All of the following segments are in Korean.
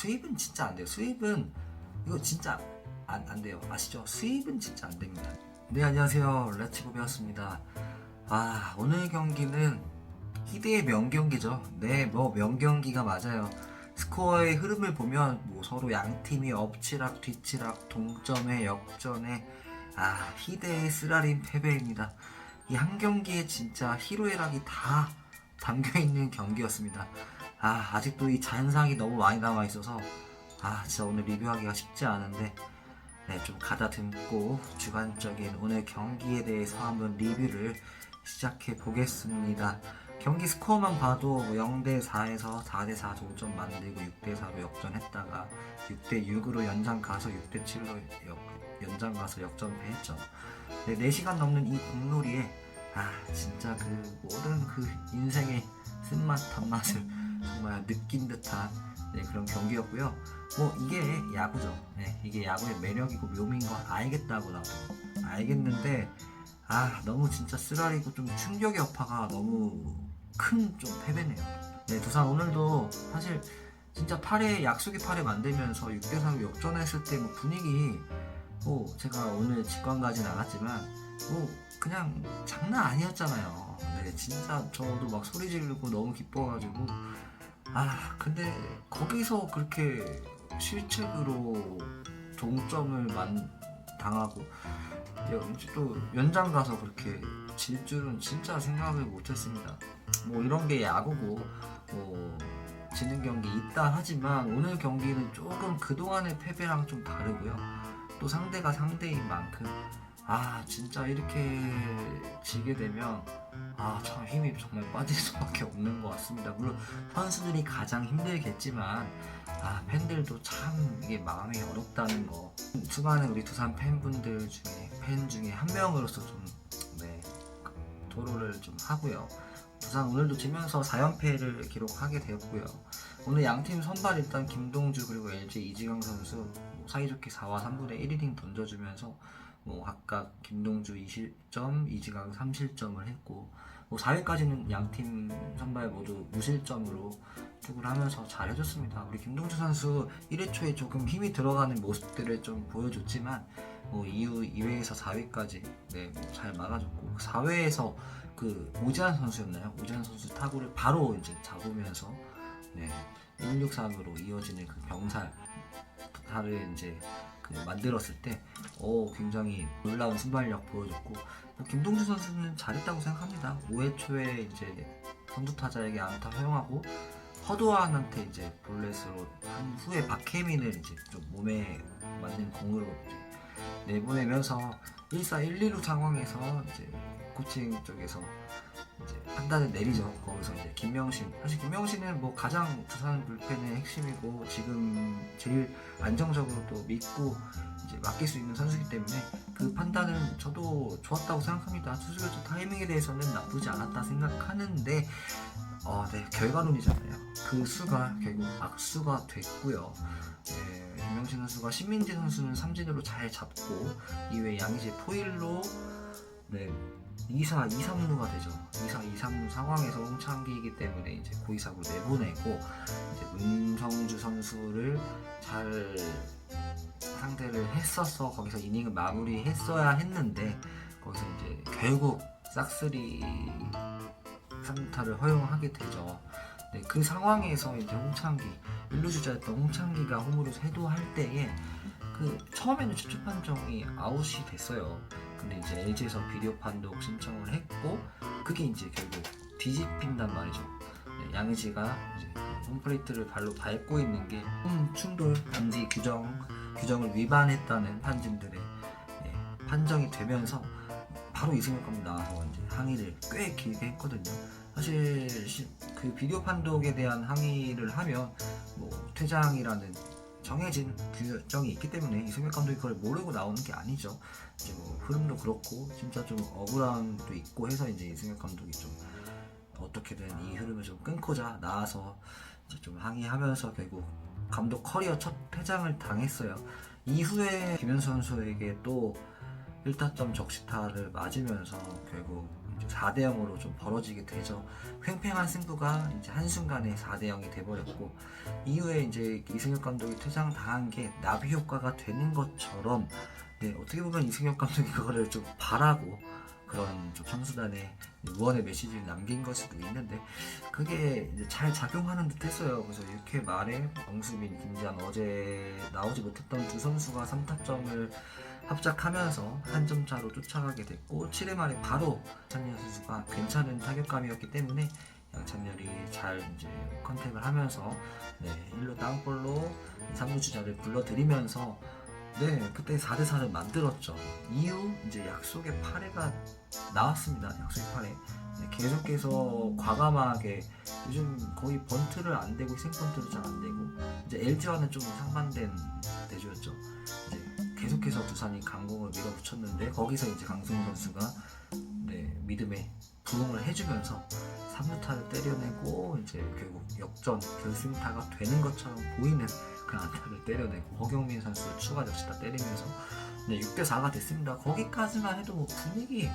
수입은 진짜 안 돼요. 수입은 이거 진짜 안, 안 돼요. 아시죠? 수입은 진짜 안 됩니다. 네 안녕하세요. 레츠고 배웠습니다. 아 오늘 경기는 희대의 명경기죠. 네, 뭐 명경기가 맞아요. 스코어의 흐름을 보면 뭐 서로 양 팀이 엎치락 뒤치락 동점에 역전에 아 희대의 쓰라린 패배입니다. 이 한 경기에 진짜 희로애락이 다 담겨 있는 경기였습니다. 아 아직도 이 잔상이 너무 많이 남아 있어서 아 진짜 오늘 리뷰하기가 쉽지 않은데 네, 좀 가다듬고 주관적인 오늘 경기에 대해서 한번 리뷰를 시작해 보겠습니다. 경기 스코어만 봐도 0대 4에서 4대 4 동점 만들고 6대 4로 역전했다가 6대 6으로 연장 가서 6대 7로 연장 가서 역전패했죠. 네, 4시간 넘는 이 공놀이에 아 진짜 그 모든 그 인생의 쓴맛 단맛을 정말 느낀 듯한 네, 그런 경기였고요. 뭐 이게 야구죠. 네, 이게 야구의 매력이고 묘미인 거 알겠다고 나도 알겠는데 아 너무 진짜 쓰라리고 좀 충격의 여파가 너무 큰 좀 패배네요. 네 두산 오늘도 사실 진짜 8회 약속의 8회 만들면서 6대 3 역전했을 때 뭐 분위기 뭐 제가 오늘 직관 가진 않았지만 뭐 그냥 장난 아니었잖아요. 네 진짜 저도 막 소리 지르고 너무 기뻐가지고 아 근데 거기서 그렇게 실책으로 동점을 만 당하고 여- 또 연장 가서 그렇게 질 줄은 진짜 생각을 못했습니다. 뭐 이런 게 야구고 뭐 지는 경기 있다 하지만 오늘 경기는 조금 그동안의 패배랑 좀 다르고요. 또 상대가 상대인 만큼 아 진짜 이렇게 지게 되면 아 참 힘이 정말 빠질 수밖에 없는 것 같습니다. 물론 선수들이 가장 힘들겠지만 아 팬들도 참 이게 마음이 어렵다는 거 수많은 우리 두산 팬분들 중에 팬 중에 한 명으로서 좀 네, 토로를 좀 하고요. 두산 오늘도 지면서 4연패를 기록하게 되었고요. 오늘 양팀 선발 일단 김동주 그리고 LG 이지강 선수 뭐 사이좋게 4와 3분의 1이닝 던져주면서 뭐 각각 김동주 2실점, 이지강 3실점을 했고 뭐 4회까지는 양팀 선발 모두 무실점으로 투구를 하면서 잘해줬습니다. 우리 김동주 선수 1회 초에 조금 힘이 들어가는 모습들을 좀 보여줬지만 뭐 이후 2회에서 4회까지 네, 뭐잘 막아줬고 4회에서 그 오지환 선수였나요? 오지환 선수 타구를 바로 이제 잡으면서 네, 163으로 이어지는 그 병살 타를 이제 그 만들었을 때 어, 굉장히 놀라운 순발력 보여줬고 뭐 김동주 선수는 잘했다고 생각합니다. 5회 초에 이제 선두 타자에게 안타 허용하고 허도환한테 이제 볼넷으로 한 후에 박혜민을 이제 좀 몸에 맞는 공으로 내보내면서 1사 1, 2루 상황에서 이제 코칭 쪽에서 판단을 내리죠. 거기서 이제 김명신 사실 김명신은 뭐 가장 두산 불펜의 핵심이고 지금 제일 안정적으로 또 믿고 이제 맡길 수 있는 선수이기 때문에 그 판단은 저도 좋았다고 생각합니다. 투수 교체 타이밍에 대해서는 나쁘지 않았다 생각하는데 어, 네 결과론이잖아요. 그 수가 결국 악수가 됐고요. 네, 김명신 선수가 신민재 선수는 삼진으로 잘 잡고 이외에 양의지 포일로 네 2사 2, 3루가 되죠. 2사 2, 3루 상황에서 홍창기이기 때문에 이제 고의사고 내보내고 이제 문성주 선수를 잘 상대를 했었어 거기서 이닝을 마무리했어야 했는데 거기서 이제 결국 싹쓸이 3루타를 허용하게 되죠. 네, 그 상황에서 이제 홍창기 1루 주자였던 홍창기가 홈으로 세도할 때에 그 처음에는 추측 판정이 아웃이 됐어요. 근데 이제 LG에서 비디오 판독 신청을 했고 그게 이제 결국 뒤집힌단 말이죠. 네, 양의지가 이제 홈플레이트를 발로 밟고 있는 게홈 충돌 감지 규정 규정을 위반했다는 판진들의 네, 판정이 되면서 바로 이승엽 감독 나와서 이제 항의를 꽤 길게 했거든요. 사실 시- 그 비디오 판독에 대한 항의를 하면 뭐 퇴장이라는 정해진 규정이 있기 때문에 이승엽 감독이 그걸 모르고 나오는 게 아니죠. 이제 뭐 흐름도 그렇고 진짜 좀 억울함도 있고 해서 이제 이승엽 감독이 좀 어떻게든 이 흐름을 좀 끊고자 나와서 좀 항의하면서 결국 감독 커리어 첫 퇴장을 당했어요. 이후에 김현수 선수에게 또 1타점 적시타를 맞으면서 결국 4대 0으로 좀 벌어지게 되죠. 팽팽한 승부가 이제 한순간에 4대 0이 돼버렸고 이후에 이제 이승엽 감독이 퇴장 당한 게 나비 효과가 되는 것처럼 네, 어떻게 보면 이승엽 감독이 그거를 좀 바라고 그런 좀 선수단에 응원의 메시지를 남긴 걸 수도 있는데 그게 이제 잘 작용하는 듯 했어요. 그래서 이렇게 말해 정수빈, 김지한 어제 나오지 못했던 두 선수가 3타점을 합작하면서 한 점 차로 쫓아가게 됐고 7회 말에 바로 찬열 선수가 괜찮은 타격감이었기 때문에 양찬열이 잘 이제 컨택을 하면서 네, 1루 땅볼로 3루 주자를 불러들이면서 네, 그때 4대 4를 만들었죠. 이후 이제 약속의 8회가 나왔습니다. 약속의 8회. 네, 계속해서 과감하게 요즘 거의 번트를 안 되고 희생번트를 잘 안 되고 이제 LG와는 좀 상반된 대조였죠. 이제 계속해서 두산이 강공을 밀어붙였는데 거기서 이제 강승우 선수가 네, 믿음에 부응을 해주면서 3루타를 때려내고 이제 결국 역전 결승타가 되는 것처럼 보이는 그 안타를 때려내고 허경민 선수 추가 적시타 때리면서 네, 6대 4가 됐습니다. 거기까지만 해도 뭐 분위기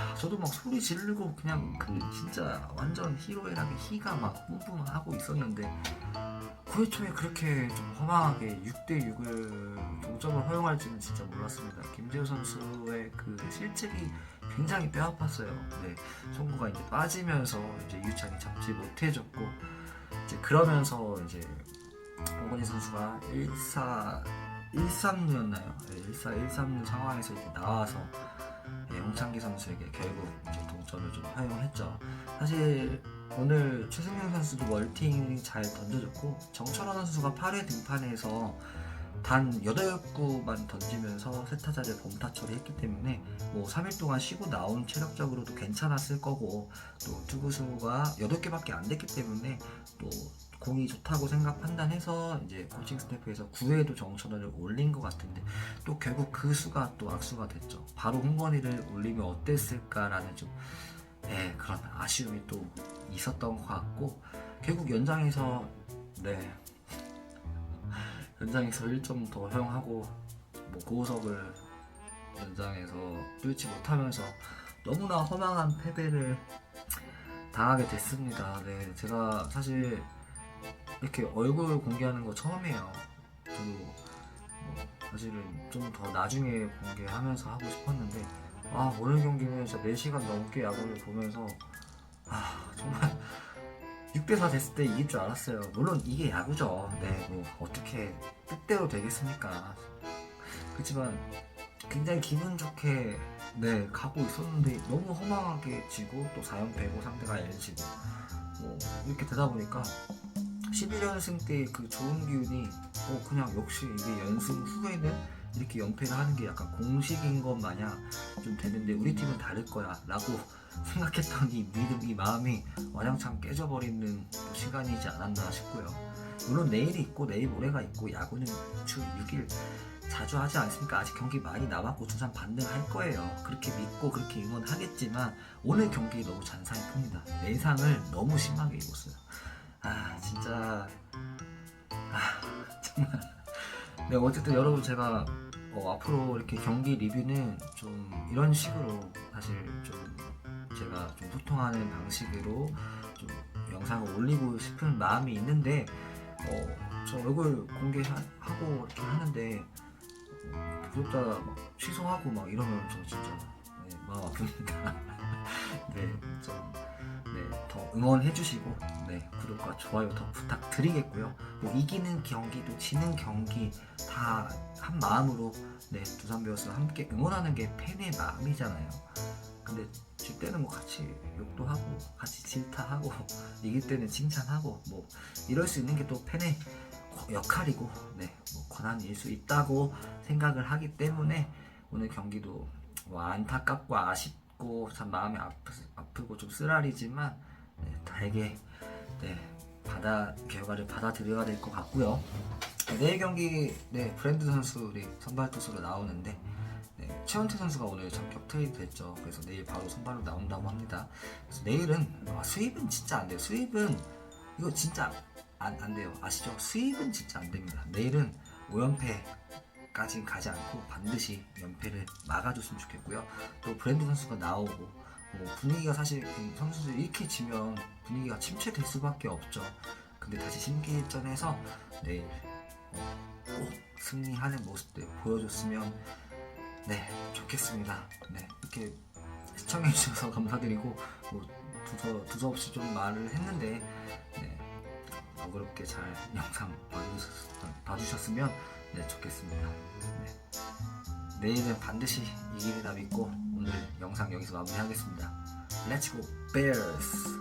하, 저도 막 소리 지르고 그냥 그 진짜 완전 히로애락의 희가 막 뿜뿜하고 있었는데 9회 초에 그렇게 좀 허망하게 6대 6을 동점을 허용할지는 진짜 몰랐습니다. 김재호 선수의 그 실책이 굉장히 뼈 아팠어요. 네, 송구가 이제 빠지면서 이제 유창이 잡지 못해줬고 이제 그러면서 이제 오건희 선수가 1사 1-3루였나요? 네, 1사 1-3루 상황에서 이제 나와서 네, 홍창기 선수에게 결국 이제 동점을 좀 허용했죠. 사실 오늘 최승용 선수도 멀팅이 잘 던져줬고 정철원 선수가 8회 등판에서 단 8구만 던지면서 세 타자를 범타 처리했기 때문에 뭐 3일 동안 쉬고 나온 체력적으로도 괜찮았을 거고 또 투구수가 8개밖에 안 됐기 때문에 또 공이 좋다고 생각 판단해서 이제 코칭 스태프에서 9회에도 정천원을 올린 것 같은데 또 결국 그 수가 또 악수가 됐죠. 바로 홍건희를 올리면 어땠을까라는 좀 예, 그런 아쉬움이 또 있었던 것 같고 결국 연장에서 네 연장에서 1점 더 허용하고 뭐 고우석을 연장에서 뚫지 못하면서 너무나 허망한 패배를 당하게 됐습니다. 네, 제가 사실 이렇게 얼굴 공개하는 거 처음이에요. 저도 뭐 사실은 좀 더 나중에 공개하면서 하고 싶었는데 아 오늘 경기는 진짜 4시간 넘게 야구를 보면서 아 정말 6대4 됐을 때 이길 줄 알았어요. 물론 이게 야구죠. 네, 뭐 어떻게 뜻대로 되겠습니까? 그렇지만 굉장히 기분 좋게 네 가고 있었는데 너무 허망하게 지고 또 4연패고 상대가 LG고 뭐 이렇게 되다 보니까 11연승 때 그 좋은 기운이 어 그냥 역시 이게 연승 후에는 이렇게 연패를 하는 게 약간 공식인 것 마냥 좀 되는데 우리 팀은 다를 거야 라고 생각했더니 믿음이 마음이 와장창 깨져버리는 또 시간이지 않았나 싶고요 물론 내일이 있고 내일 모레가 있고 야구는 주 6일 자주 하지 않습니까? 아직 경기 많이 남았고 두산 반등할 거예요. 그렇게 믿고 그렇게 응원하겠지만 오늘 경기 너무 잔상이 큽니다. 내상을 너무 심하게 입었어요. 아 진짜 아 정말 네 어쨌든 여러분 제가 어, 앞으로 이렇게 경기 리뷰는 좀 이런 식으로 사실 좀 제가 좀 소통하는 방식으로 좀 영상을 올리고 싶은 마음이 있는데 어, 저 얼굴 공개하고 이렇게 하는데 어, 구독자 막 취소하고 막 이러면 저 진짜 네, 마음 아픕니다. 네, 좀 네, 더 응원해 주시고 네, 구독과 좋아요 더 부탁드리겠고요. 뭐 이기는 경기도 지는 경기 다 한 마음으로 네, 두산 베어스 함께 응원하는 게 팬의 마음이잖아요. 근데 질 때는 뭐 같이 욕도 하고 같이 질타하고 이길 때는 칭찬하고 뭐 이럴 수 있는 게 또 팬의 역할이고 네, 뭐 권한일 수 있다고 생각을 하기 때문에 오늘 경기도 뭐 안타깝고 아쉽 고 참 마음이 아프, 아프고 좀 쓰라리지만 네, 달게 네, 받아 결과를 받아들여야 될 것 같고요. 네, 내일 경기 네, 브랜드 선수들이 선발 투수로 나오는데 네, 최원태 선수가 오늘 전격 트레이드 됐죠. 그래서 내일 바로 선발로 나온다고 합니다. 그래서 내일은 아, 수입은 진짜 안 돼요. 수입은 이거 진짜 안, 안 돼요. 아시죠? 수입은 진짜 안 됩니다. 내일은 5연패 까지 가지 않고 반드시 연패를 막아줬으면 좋겠고요. 또 브랜드 선수가 나오고 뭐 분위기가 사실 그 선수들이 이렇게 지면 분위기가 침체될 수밖에 없죠. 근데 다시 심기일전에서 내일 어, 꼭 승리하는 모습들 보여줬으면 네 좋겠습니다. 네 이렇게 시청해 주셔서 감사드리고 뭐 두서 두서없이 좀 말을 했는데 네 너그럽게 잘 영상 봐주셨, 봐주셨으면 네 좋겠습니다. 네. 내일은 반드시 이기리라 믿고 오늘 영상 여기서 마무리하겠습니다. Let's go Bears!